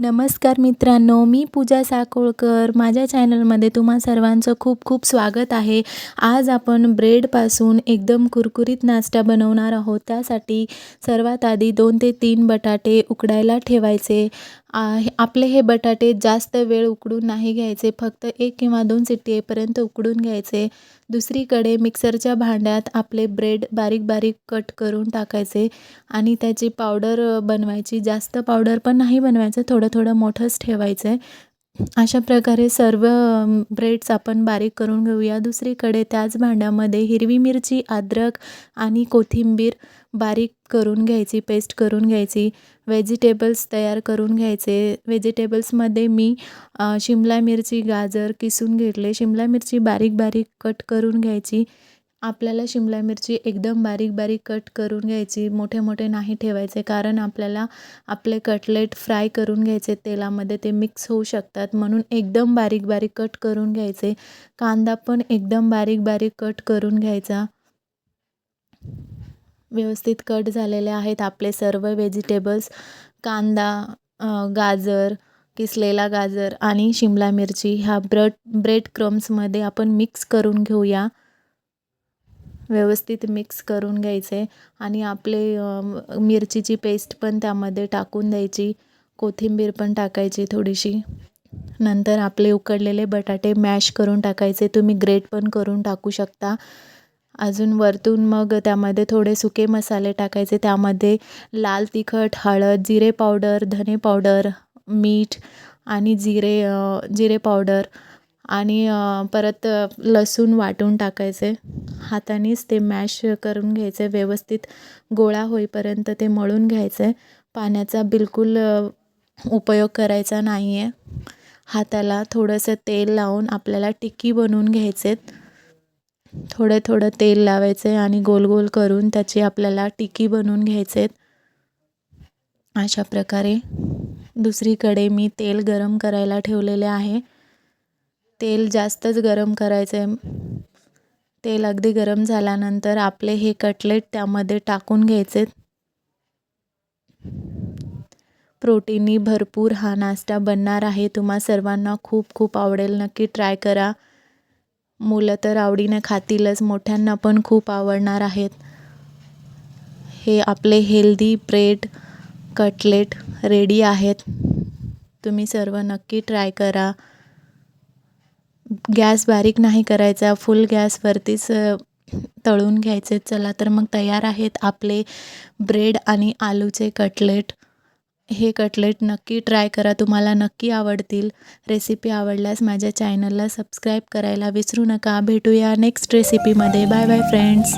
नमस्कार मित्रांनो मी पूजा साकोळकर. माझ्या चॅनलमध्ये तुम्हा सर्वांचं खूप खूप स्वागत आहे. आज आपण ब्रेडपासून एकदम कुरकुरीत नाश्ता बनवणार आहोत. त्यासाठी सर्वात आधी दोन ते तीन बटाटे उकडायला ठेवायचे. आ- हे- आपले हे बटाटे जास्त वेळ उकडून नाही घ्यायचे. फक्त एक किंवा दोन सिटी येईपर्यंत उकडून घ्यायचे. दुसरीकडे मिक्सरच्या भांड्यात आपले ब्रेड बारीक बारीक कट करून टाकायचे. आणि त्याची पावडर बनवायची. जास्त पावडर पण नाही बनवायचं थोडं थोडं मोठंच ठेवायचं आहे अशा प्रकारे सर्व ब्रेड्स आपण बारीक करून घेऊया. दुसरीकडे त्याच भांड्यामध्ये हिरवी मिरची अद्रक आणि कोथिंबीर बारीक करून घ्यायची पेस्ट करून घ्यायची. व्हेजिटेबल्स तयार करून घ्यायचे. व्हेजिटेबल्समध्ये मी शिमला मिरची गाजर किसून घेतले. शिमला मिरची बारीक बारीक कट करून घ्यायची. आपल्याला शिमला मिरची एकदम बारीक बारीक कट करून घ्यायची मोठे मोठे नाही ठेवायचे कारण आपल्याला आपले कटलेट फ्राय करून घ्यायचे तेलामध्ये ते मिक्स होऊ शकतात. म्हणून एकदम बारीक बारीक कट करून घ्यायचे. कांदा पण एकदम बारीक बारीक कट करून घ्यायचा. व्यवस्थित कट झालेले आहेत आपले सर्व व्हेजिटेबल्स कांदा गाजर किसलेला गाजर आणि शिमला मिरची ह्या ब्रड ब्रेड क्रम्समध्ये आपण मिक्स करून घेऊया. व्यवस्थित मिक्स करून घ्यायचे आणि आपले मिरचीची पेस्ट पण त्यामध्ये टाकून द्यायची. कोथिंबीर पण टाकायची थोडीशी. नंतर आपले उकडलेले बटाटे मॅश करून टाकायचे. तुम्ही ग्रेट पण करून टाकू शकता. अजून वरतून मग त्यामध्ये थोडे सुके मसाले टाकायचे. त्यामध्ये लाल तिखट हळद जिरे पावडर धने पावडर मीठ आणि जिरे जिरे पावडर आणि परत लसूण वाटून टाकायचे. हातानेच ते मॅश करून घ्यायचे. व्यवस्थित गोळा होईपर्यंत ते मळून घ्यायचे. पाण्याचा बिलकुल उपयोग करायचा नाही आहे हाताला थोडंसं तेल लावून आपल्याला टिक्की बनवून घ्यायचेत थोडं थोडं तेल लावायचे आणि गोल गोल करून त्याची आपल्याला टिक्की बनवून घ्यायचेत अशा प्रकारे दुसरीकडे मी तेल गरम करायला ठेवलेले आहे. तेल जास्तच गरम करायचं आहे तेल अगदी गरम झाल्यानंतर आपले हे कटलेट त्यामध्ये टाकून घ्यायचे. प्रोटीनी भरपूर हा नाश्ता बनणार आहे. तुम्हा सर्वांना खूप खूप आवडेल. नक्की ट्राय करा. मुलं तर आवडीने खातीलच. मोठ्यांना पण खूप आवडणार आहेत. हे आपले हेल्दी ब्रेड कटलेट रेडी आहेत. तुम्ही सर्व नक्की ट्राय करा. गॅस बारीक नाही करायचा फुल गॅसवरतीच तळून घ्यायचे. चला तर मग तयार आहेत आपले ब्रेड आणि आलूचे कटलेट हे कटलेट नक्की ट्राय करा. तुम्हाला नक्की आवडतील. रेसिपी आवडल्यास माझ्या चॅनलला सबस्क्राईब करायला विसरू नका. भेटूया नेक्स्ट रेसिपीमध्ये बाय बाय फ्रेंड्स